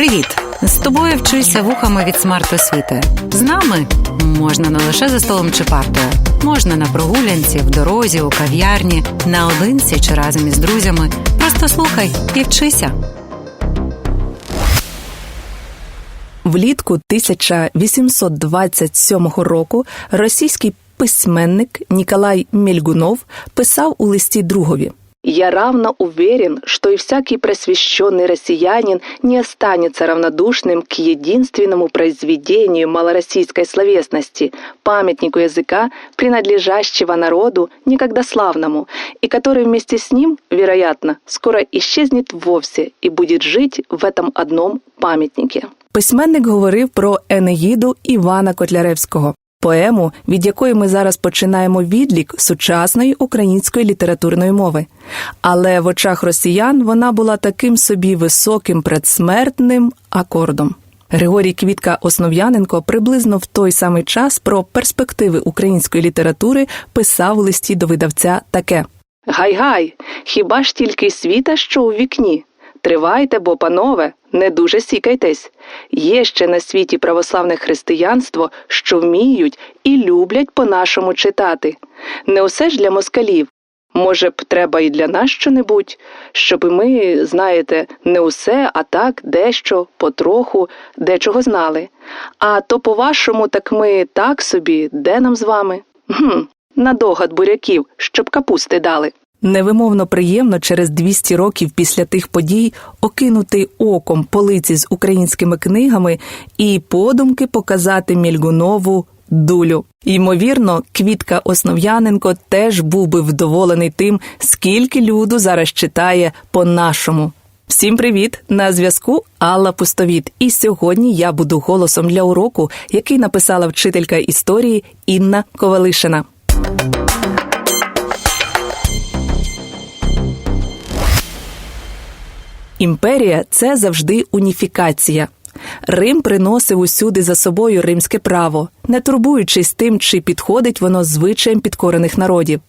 Привіт! З тобою вчуся вухами від смарт-освіти. З нами можна не лише за столом чи партою, можна на прогулянці, в дорозі, у кав'ярні, наодинці чи разом із друзями. Просто слухай і вчися. Влітку 1827 року російський письменник Ніколай Мельгунов писав у листі другові. «Я равно уверен, что и всякий просвещенный россиянин не останется равнодушным к единственному произведению малороссийской словесности, памятнику языка, принадлежащего народу некогда славному, и который вместе с ним, вероятно, скоро исчезнет вовсе и будет жить в этом одном памятнике». Письменник говорив про Енеїду Івана Котляревського, поему, від якої ми зараз починаємо відлік сучасної української літературної мови. Але в очах росіян вона була таким собі високим предсмертним акордом. Григорій Квітка Основ'яненко приблизно в той самий час про перспективи української літератури писав у листі до видавця таке: Гай-гай, хіба ж тільки світа, що у вікні? Тривайте, бо, панове, не дуже сікайтесь. Є ще на світі православне християнство, що вміють і люблять по-нашому читати. Не усе ж для москалів. Може б, треба і для нас що-небудь, щоб ми, знаєте, не усе, а так, дещо, потроху, дечого знали. А то, по-вашому, так ми так собі, де нам з вами? Гм, на догад буряків, щоб капусти дали. Невимовно приємно через 200 років після тих подій окинути оком полиці з українськими книгами і подумки показати Мільгунову дулю. Ймовірно, Квітка Основ'яненко теж був би вдоволений тим, скільки люду зараз читає по-нашому. Всім привіт! На зв'язку Алла Пустовіт. І сьогодні я буду голосом для уроку, який написала вчителька історії Інна Ковалишина. Імперія це завжди уніфікація. Рим приносив усюди за собою римське право, не турбуючись тим, чи підходить воно звичаєм підкорених народів.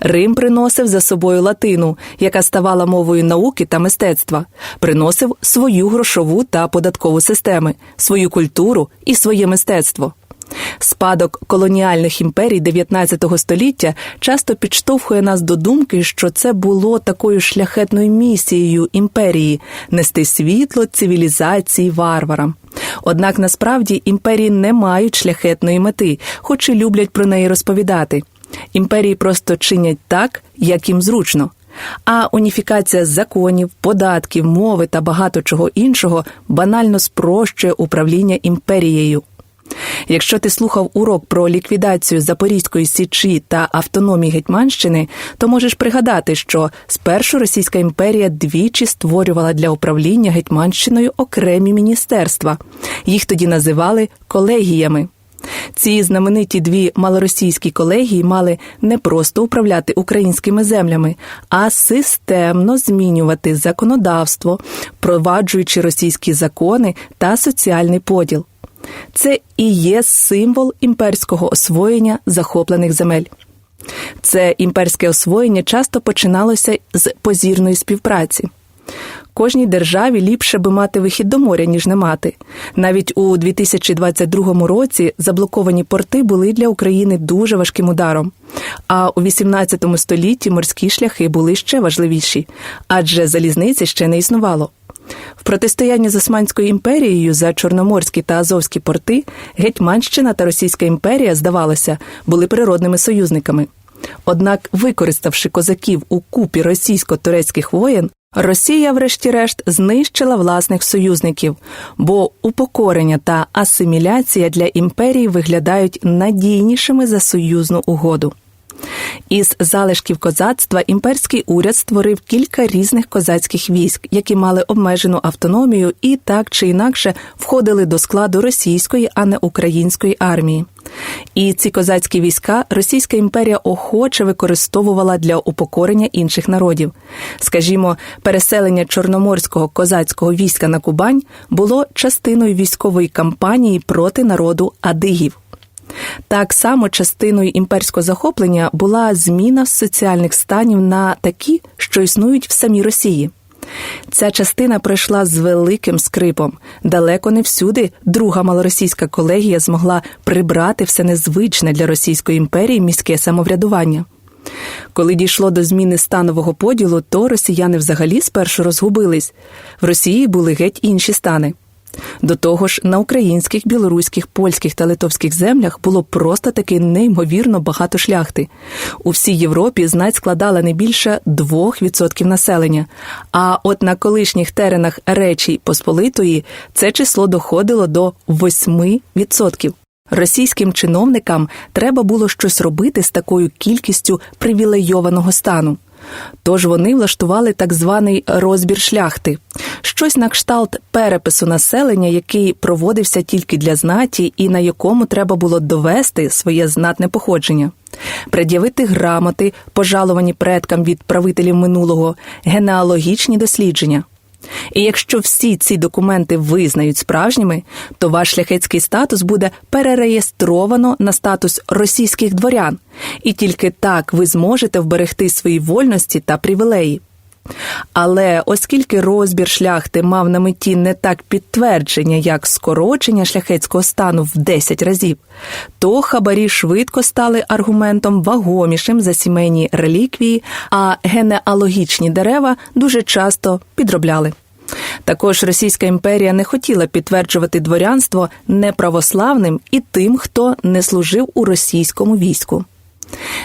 Рим приносив за собою латину, яка ставала мовою науки та мистецтва, приносив свою грошову та податкову системи, свою культуру і своє мистецтво. Спадок колоніальних імперій 19 століття часто підштовхує нас до думки, що це було такою шляхетною місією імперії нести світло цивілізації варварам. Однак насправді імперії не мають шляхетної мети, хоч і люблять про неї розповідати. Імперії просто чинять так, як їм зручно. А уніфікація законів, податків, мови та багато чого іншого банально спрощує управління імперією. Якщо ти слухав урок про ліквідацію Запорізької січі та автономії Гетьманщини, то можеш пригадати, що спершу Російська імперія двічі створювала для управління Гетьманщиною окремі міністерства. Їх тоді називали колегіями. Ці знамениті дві малоросійські колегії мали не просто управляти українськими землями, а системно змінювати законодавство, впроваджуючи російські закони та соціальний поділ. Це і є символ імперського освоєння захоплених земель. Це імперське освоєння часто починалося з позірної співпраці. Кожній державі ліпше би мати вихід до моря, ніж не мати. Навіть у 2022 році заблоковані порти були для України дуже важким ударом. А у 18 столітті морські шляхи були ще важливіші, адже залізниці ще не існувало. В протистоянні з Османською імперією за Чорноморські та Азовські порти Гетьманщина та Російська імперія, здавалося, були природними союзниками. Однак, використавши козаків у купі російсько-турецьких воєн, Росія, врешті-решт, знищила власних союзників, бо упокорення та асиміляція для імперії виглядають надійнішими за союзну угоду. Із залишків козацтва імперський уряд створив кілька різних козацьких військ, які мали обмежену автономію і так чи інакше входили до складу російської, а не української армії. І ці козацькі війська Російська імперія охоче використовувала для упокорення інших народів. Скажімо, переселення чорноморського козацького війська на Кубань було частиною військової кампанії проти народу адигів. Так само частиною імперського захоплення була зміна соціальних станів на такі, що існують в самій Росії. Ця частина пройшла з великим скрипом. Далеко не всюди друга малоросійська колегія змогла прибрати все незвичне для Російської імперії міське самоврядування. Коли дійшло до зміни станового поділу, то росіяни взагалі спершу розгубились. В Росії були геть інші стани. До того ж, на українських, білоруських, польських та литовських землях було просто таки неймовірно багато шляхти. У всій Європі знать складала не більше 2% населення. А от на колишніх теренах Речі Посполитої це число доходило до 8%. Російським чиновникам треба було щось робити з такою кількістю привілейованого стану. Тож вони влаштували так званий розбір шляхти, щось на кшталт перепису населення, який проводився тільки для знаті, і на якому треба було довести своє знатне походження, пред'явити грамоти, пожаловані предкам від правителів минулого, генеалогічні дослідження. І якщо всі ці документи визнають справжніми, то ваш шляхетський статус буде перереєстровано на статус російських дворян, і тільки так ви зможете вберегти свої вольності та привілеї. Але оскільки розбір шляхти мав на меті не так підтвердження, як скорочення шляхетського стану в 10 разів, то хабарі швидко стали аргументом вагомішим за сімейні реліквії, а генеалогічні дерева дуже часто підробляли. Також Російська імперія не хотіла підтверджувати дворянство неправославним і тим, хто не служив у російському війську.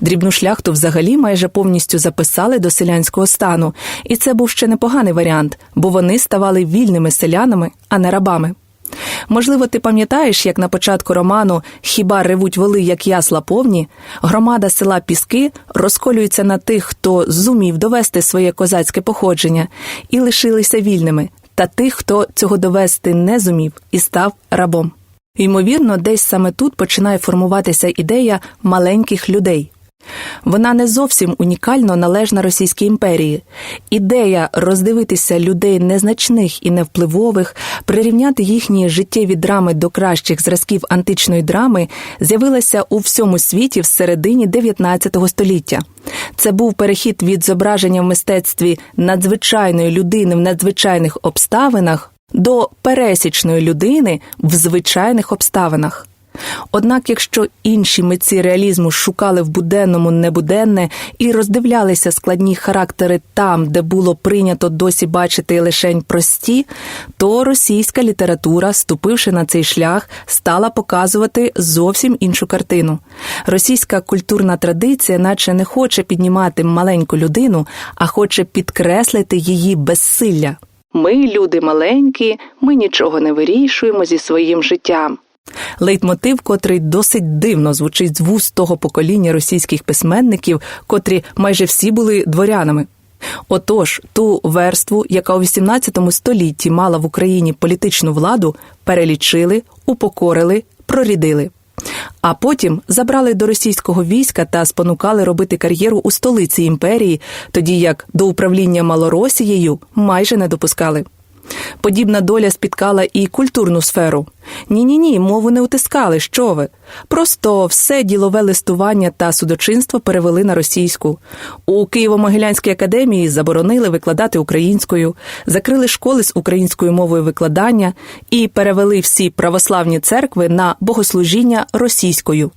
Дрібну шляхту взагалі майже повністю записали до селянського стану, і це був ще непоганий варіант, бо вони ставали вільними селянами, а не рабами. Можливо, ти пам'ятаєш, як на початку роману Хіба ревуть воли, як ясла повні, громада села Піски розколюється на тих, хто зумів довести своє козацьке походження, і лишилися вільними, та тих, хто цього довести не зумів і став рабом. Ймовірно, десь саме тут починає формуватися ідея маленьких людей. Вона не зовсім унікально належна Російській імперії. Ідея роздивитися людей незначних і невпливових, прирівняти їхні життєві драми до кращих зразків античної драми з'явилася у всьому світі в середині 19 століття. Це був перехід від зображення в мистецтві надзвичайної людини в надзвичайних обставинах до пересічної людини в звичайних обставинах. Однак, якщо інші митці реалізму шукали в буденному небуденне і роздивлялися складні характери там, де було прийнято досі бачити лишень прості, то російська література, ступивши на цей шлях, стала показувати зовсім іншу картину. Російська культурна традиція, наче не хоче піднімати маленьку людину, а хоче підкреслити її безсилля. Ми, люди маленькі, ми нічого не вирішуємо зі своїм життям. Лейтмотив, котрий досить дивно звучить з вуст того покоління російських письменників, котрі майже всі були дворянами. Отож, ту верству, яка у XVIII столітті мала в Україні політичну владу, перелічили, упокорили, прорідили. А потім забрали до російського війська та спонукали робити кар'єру у столиці імперії, тоді як до управління Малоросією майже не допускали. Подібна доля спіткала і культурну сферу. Ні, ні, ні, мову не утискали. Що ви? Просто все ділове листування та судочинство перевели на російську. У Києво-Могилянській академії заборонили викладати українською, закрили школи з українською мовою викладання і перевели всі православні церкви на богослужіння російською.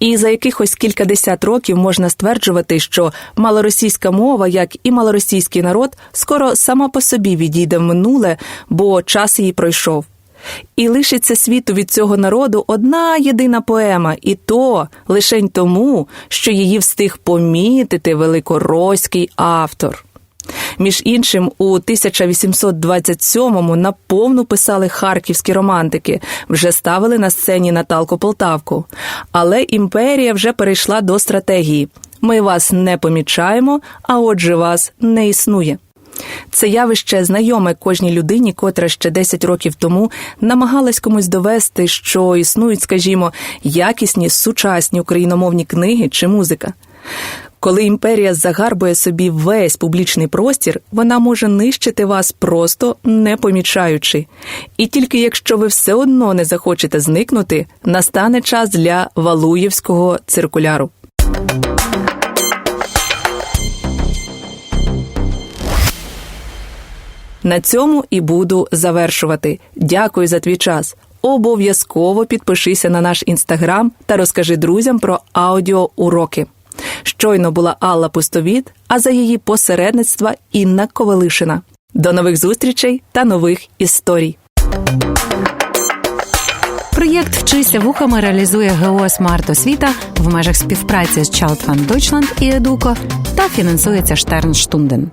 І за якихось кількадесят років можна стверджувати, що малоросійська мова, як і малоросійський народ, скоро сама по собі відійде в минуле, бо час її пройшов. І лишиться світу від цього народу одна єдина поема, і то лишень тому, що її встиг помітити великороський автор. Між іншим, у 1827-му наповну писали харківські романтики, вже ставили на сцені Наталку Полтавку. Але імперія вже перейшла до стратегії: ми вас не помічаємо, а отже, вас не існує. Це явище знайоме кожній людині, котра ще 10 років тому намагалась комусь довести, що існують, скажімо, якісні сучасні україномовні книги чи музика. Коли імперія загарбує собі весь публічний простір, вона може нищити вас просто не помічаючи. І тільки якщо ви все одно не захочете зникнути, настане час для Валуєвського циркуляру. На цьому і буду завершувати. Дякую за твій час. Обов'язково підпишися на наш інстаграм та розкажи друзям про аудіоуроки. Щойно була Алла Пустовіт, а за її посередництва Інна Ковалишина. До нових зустрічей та нових історій. Проєкт Вчися вухами реалізує ГО Смарт Освіта в межах співпраці з Child Fund Deutschland і Едуко та фінансується Штернштунден.